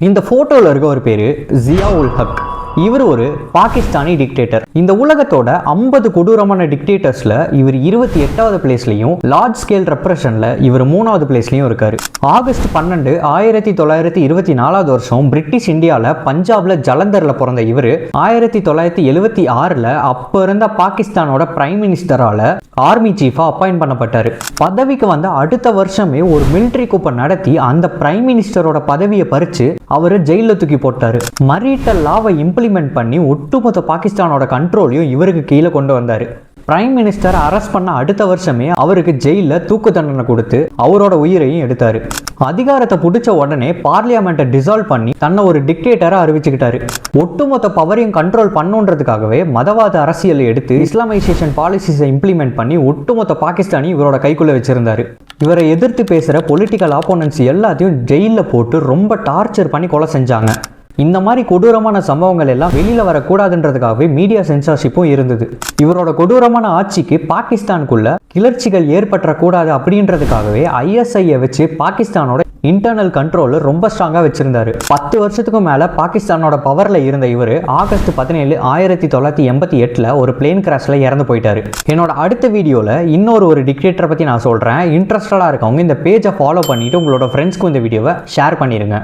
இந்த போட்டோல இருக்க ஒரு பேரு ஜியா உல் ஹக். இவர் ஒரு பாகிஸ்தானி டிக்டேட்டர் இந்த உலகத்தோட ஐம்பது கொடூரமான டிக்டேட்டர்ஸ்ல இவர் இருபத்தி எட்டாவது பிளேஸ்லயும் லார்ஜ் ஸ்கேல் ரெப்ரஷன்ல இவர் மூணாவது பிளேஸ்லயும் இருக்காரு. ஆகஸ்ட் பன்னெண்டு ஆயிரத்தி தொள்ளாயிரத்தி இருபத்தி நாலாவது வருஷம் பிரிட்டிஷ் இந்தியால பஞ்சாப்ல ஜலந்தர்ல பிறந்த இவர் ஆயிரத்தி தொள்ளாயிரத்தி எழுவத்தி ஆறுல அப்ப இருந்த பாகிஸ்தானோட பிரைம் மினிஸ்டரால ஆர்மி சீஃபா அப்பாயிண்ட் பண்ணப்பட்டாரு. பதவிக்கு வந்த அடுத்த வருஷமே ஒரு மிலிட்டரி கூப்பை நடத்தி அந்த பிரைம் மினிஸ்டரோட பதவியை பறிச்சு அவர் ஜெயில தூக்கி போட்டாரு. மரீட்டல் லாவை இம்ப்ளிமெண்ட் பண்ணி ஒட்டுமொத்த பாகிஸ்தானோட கண்ட்ரோலையும் இவருக்கு கீழே கொண்டு வந்தாரு. பிரைம் மினிஸ்டர் அரெஸ்ட் பண்ண அடுத்த வருஷமே அவருக்கு ஜெயிலில் தூக்கு தண்டனை கொடுத்து அவரோட உயிரையும் எடுத்தார். அதிகாரத்தை பிடிச்ச உடனே பார்லியாமெண்ட்டை டிசால்வ் பண்ணி தன்னை ஒரு டிக்டேட்டரா அறிவிச்சுக்கிட்டாரு. ஒட்டுமொத்த பவரையும் கண்ட்ரோல் பண்ணுன்றதுக்காகவே மதவாத அரசியலை எடுத்து இஸ்லாமைசேஷன் பாலிசிஸை இம்ப்ளிமெண்ட் பண்ணி ஒட்டுமொத்த பாகிஸ்தானி இவரோட கைக்குள்ள வச்சிருந்தாரு. இவரை எதிர்த்து பேசுகிற பொலிட்டிக்கல் ஆப்போனன்ஸ் எல்லாத்தையும் ஜெயிலில் போட்டு ரொம்ப டார்ச்சர் பண்ணி கொலை செஞ்சாங்க. இந்த மாதிரி கொடூரமான சம்பவங்கள் எல்லாம் வெளியில வரக்கூடாதுன்றதுக்காகவே மீடியா சென்சார்ஷிப்பும் இருந்தது. இவரோட கொடூரமான ஆட்சிக்கு பாகிஸ்தானுக்குள்ள கிளர்ச்சிகள் ஏற்பட்டக்கூடாது அப்படின்றதுக்காகவே ஐஎஸ்ஐயை வச்சு பாகிஸ்தானோட இன்டர்னல் கண்ட்ரோல் ரொம்ப ஸ்ட்ராங்காக வச்சிருந்தாரு. பத்து வருஷத்துக்கும் மேலே பாகிஸ்தானோட பவரில் இருந்த இவர் ஆகஸ்ட் பதினேழு ஆயிரத்தி தொள்ளாயிரத்தி எண்பத்தி எட்டில் ஒரு பிளேன் கிராஷில் இறந்து போயிட்டாரு. என்னோட அடுத்த வீடியோவில் இன்னொரு ஒரு டிக்டேட்டரை பற்றி நான் சொல்கிறேன் இன்ட்ரெஸ்டடாக இருக்கவங்க இந்த பேஜை ஃபாலோ பண்ணிட்டு உங்களோட ஃப்ரெண்ட்ஸ்க்கும் இந்த வீடியோவை ஷேர் பண்ணிடுங்க